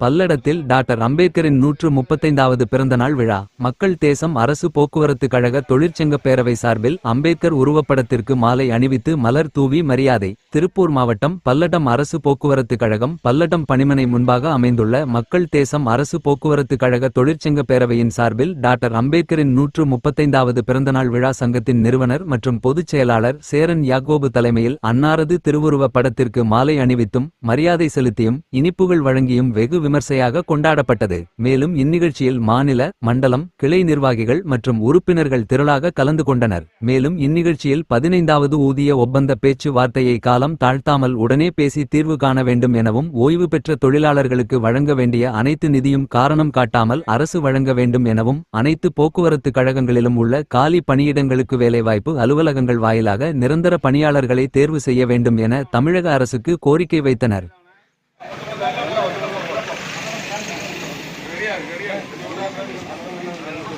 பல்லடத்தில் டாக்டர் அம்பேத்கரின் நூற்று முப்பத்தைந்தாவது பிறந்தநாள் விழா. மக்கள் தேசம் அரசு போக்குவரத்து கழக தொழிற்சங்க பேரவை சார்பில் அம்பேத்கர் உருவப்படத்திற்கு மாலை அணிவித்து மலர் தூவி மரியாதை. திருப்பூர் மாவட்டம் பல்லடம் அரசு போக்குவரத்து கழகம் பல்லடம் பணிமனை முன்பாக அமைந்துள்ள மக்கள் தேசம் அரசு போக்குவரத்து கழக தொழிற்சங்க பேரவையின் சார்பில் டாக்டர் அம்பேத்கரின் நூற்று முப்பத்தைந்தாவது பிறந்தநாள் விழா சங்கத்தின் நிறுவனர் மற்றும் பொதுச் செயலாளர் சேரன் யாகோபு தலைமையில் அன்னாரது திருவுருவ படத்திற்கு மாலை அணிவித்தும் மரியாதை செலுத்தியும் இனிப்புகள் வழங்கியும் வெகு விமர்சையாக கொண்டாடப்பட்டது. மேலும் இந்நிகழ்ச்சியில் மாநில மண்டலம் கிளை நிர்வாகிகள் மற்றும் உறுப்பினர்கள் திரளாக கலந்து கொண்டனர். மேலும் இந்நிகழ்ச்சியில் பதினைந்தாவது ஊதிய ஒப்பந்த பேச்சு வார்த்தையை காலம் தாழ்த்தாமல் உடனே பேசி தீர்வு காண வேண்டும் எனவும் ஓய்வு பெற்ற தொழிலாளர்களுக்கு வழங்க வேண்டிய அனைத்து நிதியும் காரணம் காட்டாமல் அரசு வழங்க வேண்டும் எனவும் அனைத்து போக்குவரத்து கழகங்களிலும் உள்ள காலி பணியிடங்களுக்கு வேலைவாய்ப்பு அலுவலகங்கள் வாயிலாக நிரந்தர பணியாளர்களை தேர்வு செய்ய வேண்டும் என தமிழக அரசுக்கு கோரிக்கை வைத்தனர். ਕਿਹੜੀ ਆ ਕਿਹੜੀ ਆ